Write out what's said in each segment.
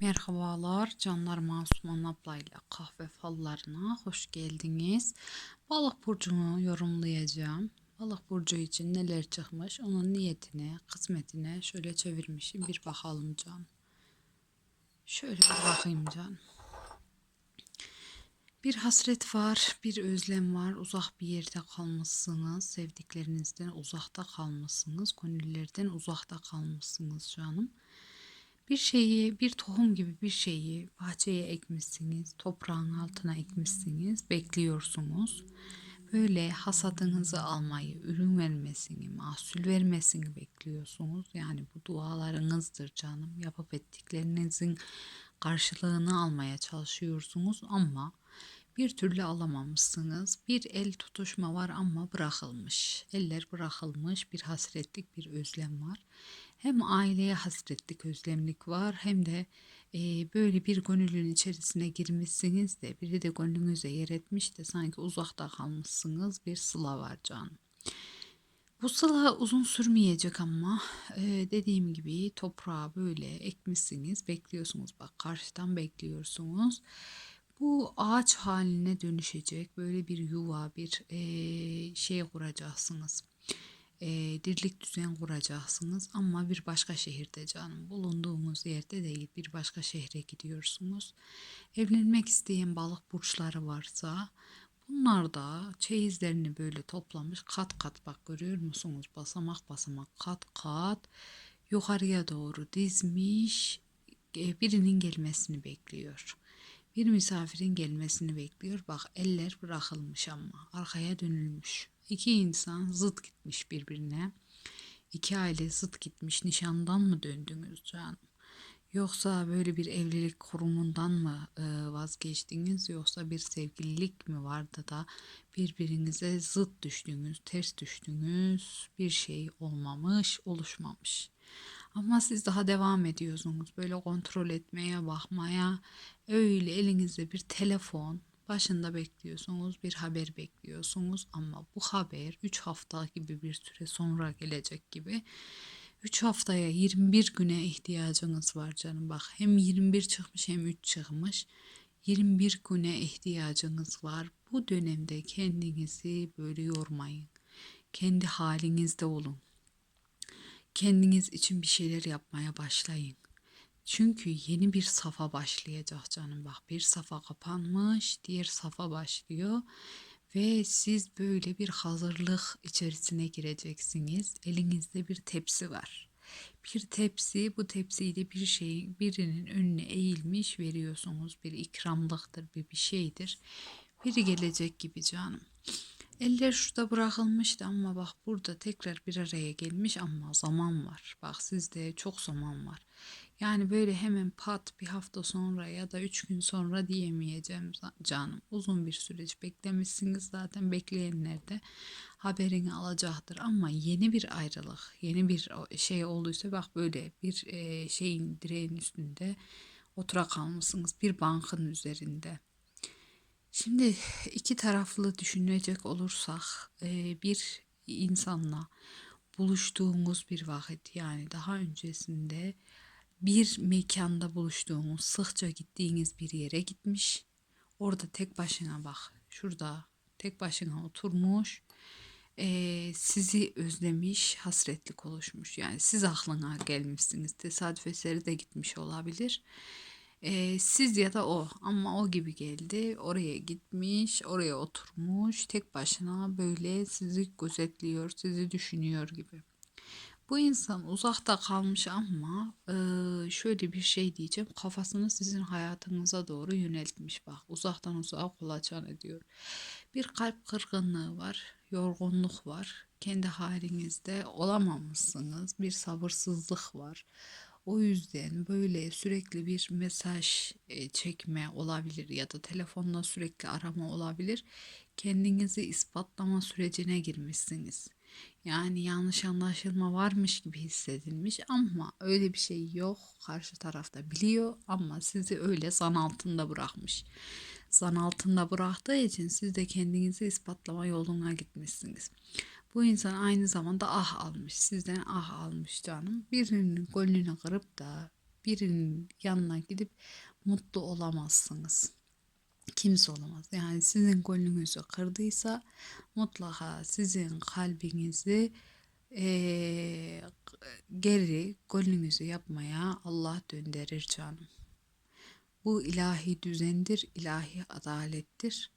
Merhabalar canlar Masuman ablayla kahve fallarına hoş geldiniz. Balık burcunu yorumlayacağım. Balık burcu için neler çıkmış onun niyetine, kısmetine şöyle çevirmişim bir bakalım can. Şöyle bir bakayım can. Bir hasret var, bir özlem var. Uzak bir yerde kalmışsınız. Sevdiklerinizden uzakta kalmışsınız. Gönüllerden uzakta kalmışsınız canım. Bir şeyi, bir tohum gibi bir şeyi bahçeye ekmişsiniz, toprağın altına ekmişsiniz, bekliyorsunuz. Böyle hasadınızı almayı, ürün vermesini, mahsul vermesini bekliyorsunuz. Yani bu dualarınızdır canım. Yapıp ettiklerinizin karşılığını almaya çalışıyorsunuz ama bir türlü alamamışsınız. Bir el tutuşma var ama bırakılmış. Eller bırakılmış, bir hasretlik, bir özlem var. Hem aileye hasretlik, özlemlik var hem de e, böyle bir gönülün içerisine girmişsiniz de biri de gönlünüze yer etmiş de sanki uzakta kalmışsınız bir sıla var canım. Bu sıla uzun sürmeyecek ama e, dediğim gibi toprağa böyle ekmişsiniz, bekliyorsunuz. Bak karşıdan bekliyorsunuz. Bu ağaç haline dönüşecek. Böyle bir yuva, bir e, şey kuracaksınız. E, dirlik düzen kuracaksınız ama bir başka şehirde canım. Bulunduğumuz yerde değil bir başka şehre gidiyorsunuz. Evlenmek isteyen balık burçları varsa bunlar da çeyizlerini böyle toplamış kat kat bak görüyor musunuz? Basamak basamak kat kat yukarıya doğru dizmiş e, birinin gelmesini bekliyor. Bir misafirin gelmesini bekliyor. Bak eller bırakılmış ama arkaya dönülmüş. İki insan zıt gitmiş birbirine. İki aile zıt gitmiş. Nişandan mı döndünüz canım? Yoksa böyle bir evlilik kurumundan mı e, vazgeçtiniz yoksa bir sevgililik mi vardı da birbirinize zıt düştünüz, ters düştünüz, bir şey olmamış, oluşmamış. Ama siz daha devam ediyorsunuz böyle kontrol etmeye, bakmaya. Öyle elinizde bir telefon, başında bekliyorsunuz, bir haber bekliyorsunuz ama bu haber 3 hafta gibi bir süre sonra gelecek gibi. 3 haftaya 21 güne ihtiyacınız var canım. Bak hem 21 çıkmış hem 3 çıkmış. 21 güne ihtiyacınız var. Bu dönemde kendinizi böyle yormayın. Kendi halinizde olun. Kendiniz için bir şeyler yapmaya başlayın. Çünkü yeni bir safa başlayacak canım. Bak bir safa kapanmış, diğer safa başlıyor ve siz böyle bir hazırlık içerisine gireceksiniz. Elinizde bir tepsi var. Bir tepsi, bu tepsiyle bir şey birinin önüne eğilmiş veriyorsunuz. Bir ikramlıktır, bir bir şeydir. Biri gelecek gibi canım. Eller şurada bırakılmıştı ama bak burada tekrar bir araya gelmiş ama zaman var. Bak sizde çok zaman var. Yani böyle hemen pat bir hafta sonra ya da üç gün sonra diyemeyeceğim canım. Uzun bir süreç beklemişsiniz zaten bekleyenler de haberini alacaktır. Ama yeni bir ayrılık, yeni bir şey olduysa bak böyle bir şeyin direğin üstünde otura bir bankın üzerinde. Şimdi iki taraflı düşünecek olursak bir insanla buluştuğumuz bir vakit yani daha öncesinde bir mekanda buluştuğumuz sıkça gittiğiniz bir yere gitmiş. Orada tek başına bak şurada tek başına oturmuş e, sizi özlemiş hasretlik oluşmuş yani siz aklına gelmişsiniz tesadüf eseri de gitmiş olabilir ee, siz ya da o ama o gibi geldi. Oraya gitmiş, oraya oturmuş, tek başına böyle sizi gözetliyor, sizi düşünüyor gibi. Bu insan uzakta kalmış ama e, şöyle bir şey diyeceğim. Kafasını sizin hayatınıza doğru yöneltmiş bak. Uzaktan uzağa kolaçan ediyor. Bir kalp kırgınlığı var, yorgunluk var. Kendi halinizde olamamışsınız. Bir sabırsızlık var. O yüzden böyle sürekli bir mesaj e, çekme olabilir ya da telefonla sürekli arama olabilir. Kendinizi ispatlama sürecine girmişsiniz. Yani yanlış anlaşılma varmış gibi hissedilmiş ama öyle bir şey yok. Karşı tarafta biliyor ama sizi öyle zan altında bırakmış. Zan altında bıraktığı için siz de kendinizi ispatlama yoluna gitmişsiniz. Bu insan aynı zamanda ah almış. Sizden ah almış canım. Birinin gönlünü kırıp da birinin yanına gidip mutlu olamazsınız. Kimse olamaz. Yani sizin gönlünüzü kırdıysa mutlaka sizin kalbinizi eee, geri gönlünüzü yapmaya Allah döndürür canım. Bu ilahi düzendir, ilahi adalettir.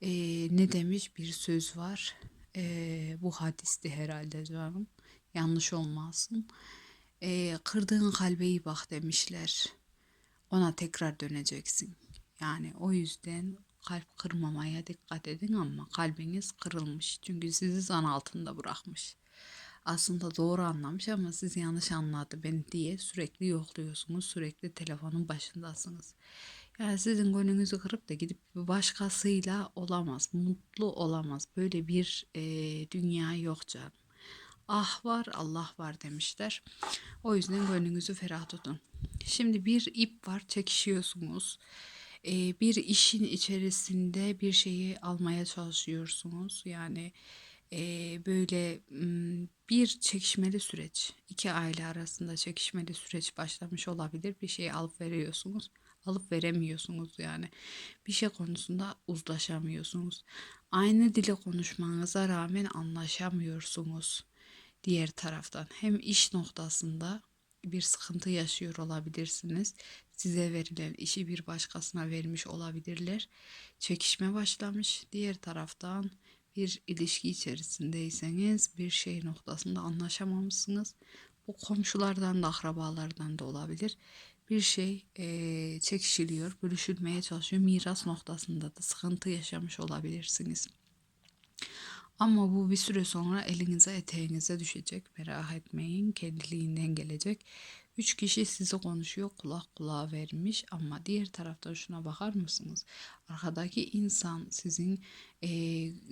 Eee, ne demiş bir söz var. Eee, bu hadisti herhalde canım. Yanlış olmasın. Eee, kırdığın kalbe iyi bak demişler. Ona tekrar döneceksin. Yani o yüzden kalp kırmamaya dikkat edin ama kalbiniz kırılmış. Çünkü sizi zan altında bırakmış. Aslında doğru anlamış ama siz yanlış anladı beni diye sürekli yokluyorsunuz. Sürekli telefonun başındasınız. Yani sizin gönlünüzü kırıp da gidip başkasıyla olamaz. Mutlu olamaz. Böyle bir e, dünya yok canım. Ah var Allah var demişler. O yüzden gönlünüzü ferah tutun. Şimdi bir ip var çekişiyorsunuz. Ee, bir işin içerisinde bir şeyi almaya çalışıyorsunuz. Yani e, böyle bir çekişmeli süreç. iki aile arasında çekişmeli süreç başlamış olabilir. Bir şeyi alıp veriyorsunuz. Alıp veremiyorsunuz yani. Bir şey konusunda uzlaşamıyorsunuz. Aynı dili konuşmanıza rağmen anlaşamıyorsunuz diğer taraftan hem iş noktasında bir sıkıntı yaşıyor olabilirsiniz. Size verilen işi bir başkasına vermiş olabilirler. Çekişme başlamış. Diğer taraftan bir ilişki içerisindeyseniz bir şey noktasında anlaşamamışsınız. Bu komşulardan da akrabalardan da olabilir. Bir şey e, çekişiliyor, bölüşülmeye çalışıyor. Miras noktasında da sıkıntı yaşamış olabilirsiniz. Ama bu bir süre sonra elinize eteğinize düşecek. Merak etmeyin kendiliğinden gelecek. Üç kişi sizi konuşuyor kulak kulağa vermiş ama diğer taraftan şuna bakar mısınız? Arkadaki insan sizin e,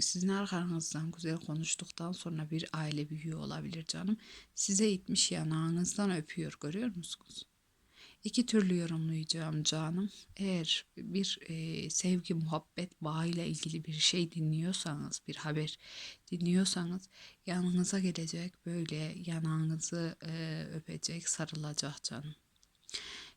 sizin arkanızdan güzel konuştuktan sonra bir aile büyüğü olabilir canım. Size itmiş yanağınızdan öpüyor görüyor musunuz? İki türlü yorumlayacağım canım. Eğer bir e, sevgi, muhabbet bağıyla ilgili bir şey dinliyorsanız, bir haber dinliyorsanız yanınıza gelecek böyle yanağınızı e, öpecek, sarılacak canım.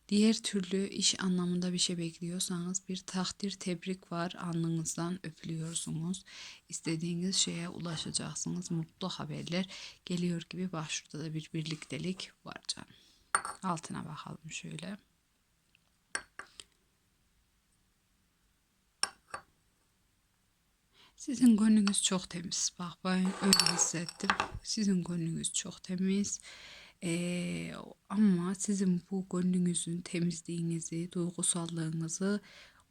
Diğer türlü iş anlamında bir şey bekliyorsanız bir takdir, tebrik var. Alnınızdan öpülüyorsunuz. İstediğiniz şeye ulaşacaksınız. Mutlu haberler geliyor gibi bak şurada da bir birliktelik var canım. Altına bakalım şöyle. Sizin gönlünüz çok temiz. Bak ben öyle hissettim. Sizin gönlünüz çok temiz. Ee, ama sizin bu gönlünüzün temizliğinizi, duygusallığınızı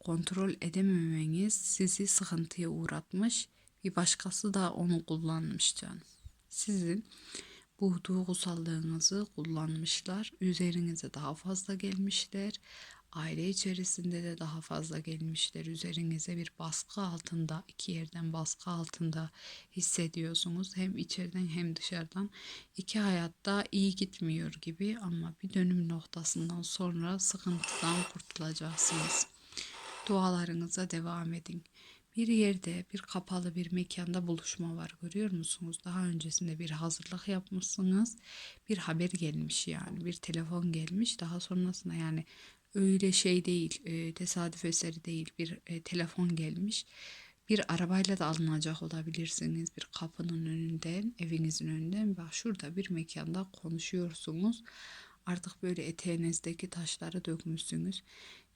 kontrol edememeniz sizi sıkıntıya uğratmış. Bir başkası da onu kullanmış canım. Sizin bu duygusallığınızı kullanmışlar. Üzerinize daha fazla gelmişler. Aile içerisinde de daha fazla gelmişler. Üzerinize bir baskı altında, iki yerden baskı altında hissediyorsunuz. Hem içeriden hem dışarıdan. İki hayatta iyi gitmiyor gibi ama bir dönüm noktasından sonra sıkıntıdan kurtulacaksınız. Dualarınıza devam edin bir yerde bir kapalı bir mekanda buluşma var görüyor musunuz? Daha öncesinde bir hazırlık yapmışsınız. Bir haber gelmiş yani bir telefon gelmiş. Daha sonrasında yani öyle şey değil e, tesadüf eseri değil bir e, telefon gelmiş. Bir arabayla da alınacak olabilirsiniz. Bir kapının önünden, evinizin önünden. Bak şurada bir mekanda konuşuyorsunuz. Artık böyle eteğinizdeki taşları dökmüşsünüz.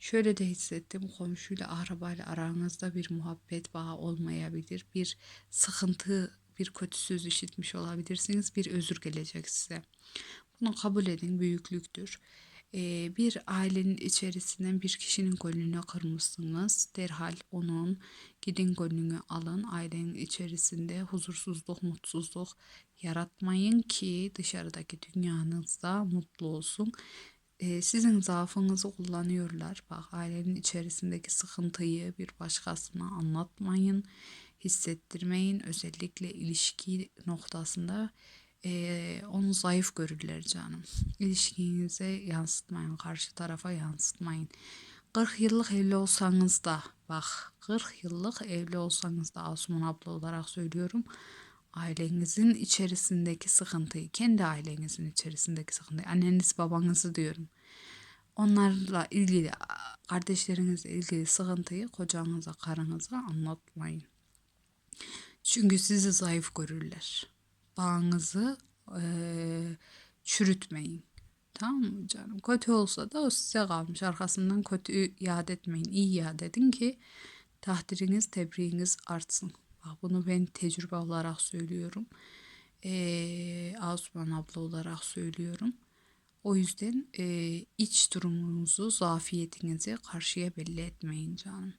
Şöyle de hissettim komşuyla arabayla aranızda bir muhabbet bağı olmayabilir. Bir sıkıntı, bir kötü söz işitmiş olabilirsiniz. Bir özür gelecek size. Bunu kabul edin büyüklüktür. Ee, bir ailenin içerisinden bir kişinin gönlünü kırmışsınız. Derhal onun gidin gönlünü alın. Ailenin içerisinde huzursuzluk, mutsuzluk yaratmayın ki dışarıdaki dünyanızda mutlu olsun e, sizin zaafınızı kullanıyorlar. Bak ailenin içerisindeki sıkıntıyı bir başkasına anlatmayın, hissettirmeyin. Özellikle ilişki noktasında e, onu zayıf görürler canım. İlişkinize yansıtmayın, karşı tarafa yansıtmayın. 40 yıllık evli olsanız da bak 40 yıllık evli olsanız da Asuman abla olarak söylüyorum ailenizin içerisindeki sıkıntıyı, kendi ailenizin içerisindeki sıkıntıyı, anneniz babanızı diyorum. onlarla ilgili kardeşlerinizle ilgili sıkıntıyı kocanıza, karınıza anlatmayın. Çünkü sizi zayıf görürler. Bağınızı eee, çürütmeyin. Tamam mı canım? Kötü olsa da o size kalmış. Arkasından kötü yad etmeyin. İyi yad edin ki takdiriniz, tebriğiniz artsın. Bak bunu ben tecrübe olarak söylüyorum. Ee, Asuman abla olarak söylüyorum. O yüzden e, iç durumunuzu, zafiyetinizi karşıya belli etmeyin canım.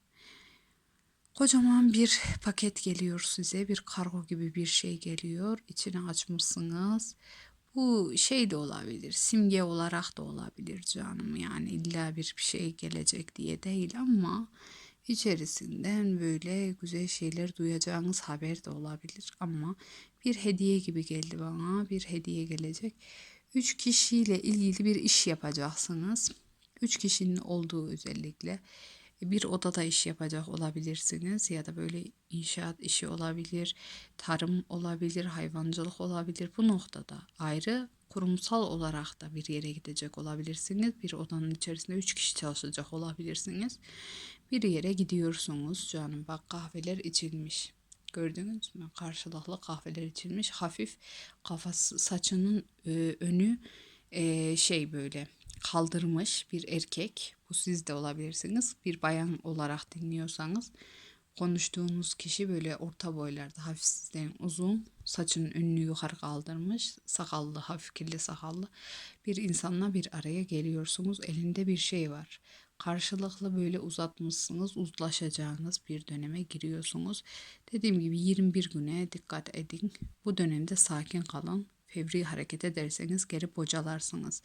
Kocaman bir paket geliyor size. Bir kargo gibi bir şey geliyor. İçini açmışsınız. Bu şey de olabilir. Simge olarak da olabilir canım. Yani illa bir şey gelecek diye değil ama içerisinden böyle güzel şeyler duyacağınız haber de olabilir ama bir hediye gibi geldi bana. Bir hediye gelecek. Üç kişiyle ilgili bir iş yapacaksınız. Üç kişinin olduğu özellikle bir odada iş yapacak olabilirsiniz ya da böyle inşaat işi olabilir, tarım olabilir, hayvancılık olabilir. Bu noktada ayrı kurumsal olarak da bir yere gidecek olabilirsiniz. Bir odanın içerisinde üç kişi çalışacak olabilirsiniz. Bir yere gidiyorsunuz canım bak kahveler içilmiş. Gördünüz mü? Karşılıklı kahveler içilmiş. Hafif kafası saçının e, önü e, şey böyle kaldırmış bir erkek. Bu siz de olabilirsiniz. Bir bayan olarak dinliyorsanız konuştuğunuz kişi böyle orta boylarda hafif sizden uzun saçının önünü yukarı kaldırmış sakallı hafif kirli sakallı bir insanla bir araya geliyorsunuz elinde bir şey var karşılıklı böyle uzatmışsınız uzlaşacağınız bir döneme giriyorsunuz dediğim gibi 21 güne dikkat edin bu dönemde sakin kalın fevri hareket ederseniz geri bocalarsınız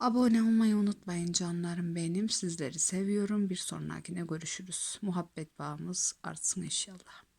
Abone olmayı unutmayın canlarım benim. Sizleri seviyorum. Bir sonrakine görüşürüz. Muhabbet bağımız artsın inşallah.